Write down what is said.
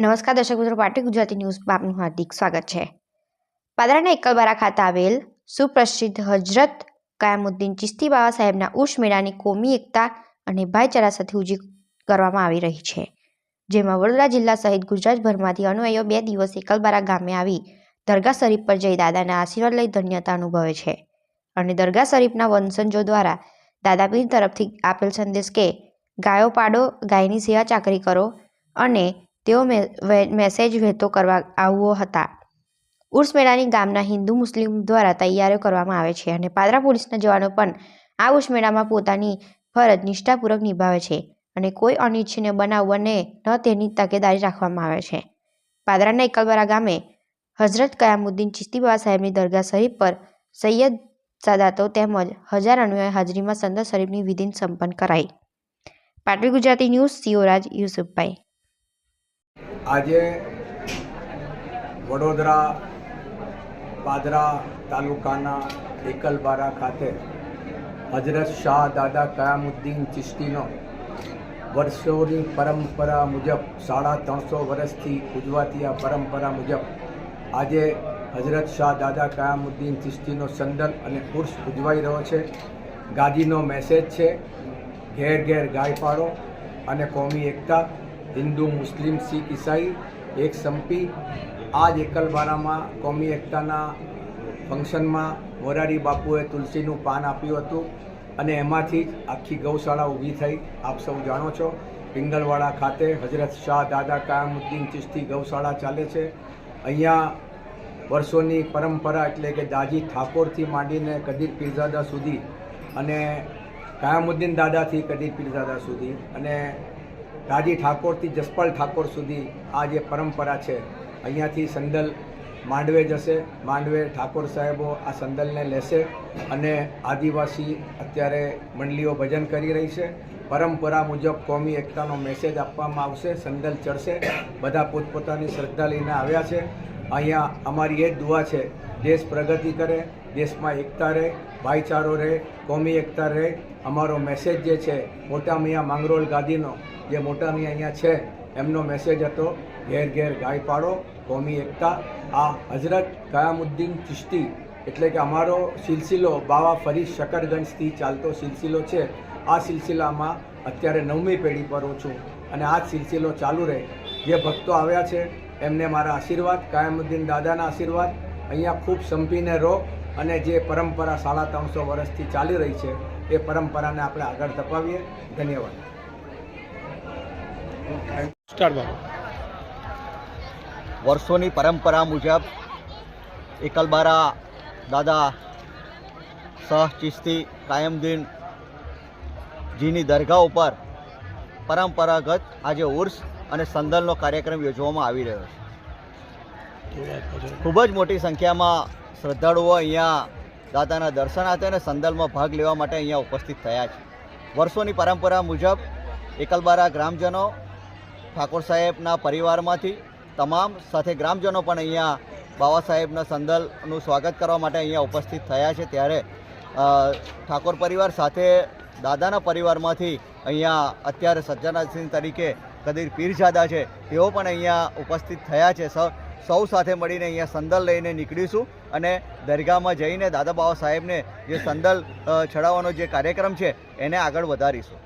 નમસ્કાર દર્શક મિત્રો પાટી ગુજરાતી ન્યૂઝમાં આપનું હાર્દિક સ્વાગત છે. પાદરાના એકલબારા ખાતે આવેલ સુપ્રસિદ્ધ હજરત કયામુદ્દીન ચિસ્તી બાબા સાહેબના ઉર્ષ મેળાની કોમી એકતા અને ભાઈચારા સાથે ઉજવણી કરવામાં આવી રહી છે. જેમાં વડોદરા જિલ્લા સહિત ગુજરાતભરમાંથી અનુયાયીઓ બે દિવસ એકલબારા ગામે આવી દરગાહ શરીફ પર જઈ દાદાના આશીર્વાદ લઈ ધન્યતા અનુભવે છે. અને દરગાહ શરીફના વંશજો દ્વારા દાદાપીર તરફથી આપેલ સંદેશ કે, ગાયો પાડો, ગાયની સેવા ચાકરી કરો અને તેઓ મેસેજ વહેતો કરવા આવો હતા. ઉર્સ મેળાની ગામના હિન્દુ મુસ્લિમ દ્વારા તૈયારીઓ કરવામાં આવે છે અને પાદરા પોલીસના જવાનો પણ આ ઉર્સ મેળામાં પોતાની ફરજ નિષ્ઠાપૂર્વક નિભાવે છે અને કોઈ અનિચ્છનીય બનાવ બને ન તેની તકેદારી રાખવામાં આવે છે. પાદરાના એકલબરા ગામે હઝરત કયામુદ્દીન ચિસ્તી બાબા સાહેબની દરગાહ શરીફ પર સૈયદ સાદાતો તેમજ હજાર અનુયાય હાજરીમાં સંદર શરીફની વિધિન સંપન્ન કરાઈ. પાટવી ગુજરાતી ન્યૂઝ, સિયોરાજ યુસુફભાઈ. આજે વડોદરા, પાદરા તાલુકાના એકલબારા ખાતે હજરત શાહ દાદા કયામુદ્દીન ચિશ્તીનો વર્ષોની પરંપરા મુજબ, સાડા ત્રણસો વર્ષથી ઉજવાતી આ પરંપરા મુજબ આજે હજરત શાહ દાદા કયામુદ્દીન ચિશ્તીનો સંદન અને ઉર્સ ઉજવાઈ રહ્યો છે. ગાદીનો મેસેજ છે, ઘેર ઘેર ગાય પાડો અને કોમી એકતા હિન્દુ, મુસ્લિમ, શીખ, ઈસાઈ, એક સંપી આ જ એકલબારામાં કોમી એકતાના ફંક્શનમાં મોરારી બાપુએ તુલસીનું પાન આપ્યું હતું અને એમાંથી જ આખી ગૌશાળા ઊભી થઈ. આપ સૌ જાણો છો, પિંગલવાડા ખાતે હજરત શાહ દાદા કાયમુદ્દીન ચિશ્તી ગૌશાળા ચાલે છે. અહીંયા વર્ષોની પરંપરા એટલે કે દાજી ઠાકોરથી માંડીને કદીર પીરઝાદા સુધી અને કાયમુદ્દીન દાદાથી કદીર પીરઝાદા સુધી અને દાદી ઠાકોરથી જસપાલ ઠાકોર સુધી આ જે પરંપરા છે, અહીંયાથી સંદલ માંડવે જશે. માંડવે ઠાકોર સાહેબો આ સંદલને લેશે અને આદિવાસી અત્યારે મંડળીઓ ભજન કરી રહી છે. પરંપરા મુજબ કોમી એકતાનો મેસેજ આપવામાં આવશે સંદલ ચડશે. બધા પોતપોતાની શ્રદ્ધા લઈને આવ્યા છે. અહીંયા અમારી એ જ દુઆ છે, દેશ પ્રગતિ કરે, દેશમાં એકતા રહે, ભાઈચારો રહે, કોમી એકતા રહે. અમારો મેસેજ જે છે, મોટા મિયા માંગરોળ ગાદીનો જે મોટા મિયા અહીંયા છે, એમનો મેસેજ હતો, ઘેર ઘેર ગાય પાડો, કોમી એકતા. આ હઝરત કયામુદ્દીન ચિશ્તી, એટલે કે અમારો સિલસિલો બાવા ફરી શકરગંજથી ચાલતો સિલસિલો છે, આ સિલસિલામાં અત્યારે નવમી પેઢી પર હું છું અને આ સિલસિલો ચાલુ રહે. જે ભક્તો આવ્યા છે, એમને મારા આશીર્વાદ, કાયમુદ્દીન દાદાના આશીર્વાદ. અહીંયા ખૂબ સંપીને રહો અને જે પરંપરા સાડા ત્રણસો વર્ષથી ચાલી રહી છે, એ પરંપરાને આપણે આગળ ધપાવીએ. ધન્યવાદ. વર્ષોની પરંપરા મુજબ એકલબારા દાદા શાહ કાયમદીન જીની દરગાહ ઉપર પરંપરાગત આજે ઉર્સ અને સંદલનો કાર્યક્રમ યોજવામાં આવી રહ્યો છે. ખૂબ જ મોટી સંખ્યામાં શ્રદ્ધાળુઓ અહીંયા દાદાના દર્શનાર્થે અને સંદલમાં ભાગ લેવા માટે અહીંયા ઉપસ્થિત થયા છે. વર્ષોની પરંપરા મુજબ એકલબારા ગ્રામજનો ઠાકોર સાહેબના પરિવારમાંથી તમામ સાથે ગ્રામજનો પણ અહીંયા બાબા સાહેબના સંદલનું સ્વાગત કરવા માટે અહીંયા ઉપસ્થિત થયા છે. ત્યારે ઠાકોર પરિવાર સાથે દાદાના પરિવારમાંથી અહીંયા અત્યારે સજ્જનાસિંહ તરીકે કદીર પીરજાદા છે, તેઓ પણ અહીંયા ઉપસ્થિત થયા છે. સૌ સાથે મળીને અહીંયા સંદલ લઈને નીકળીશું અને દરગાહમાં જઈને દાદા બાબા સાહેબને જે સંદલ ચડાવવાનો જે કાર્યક્રમ છે, એને આગળ વધારીશું.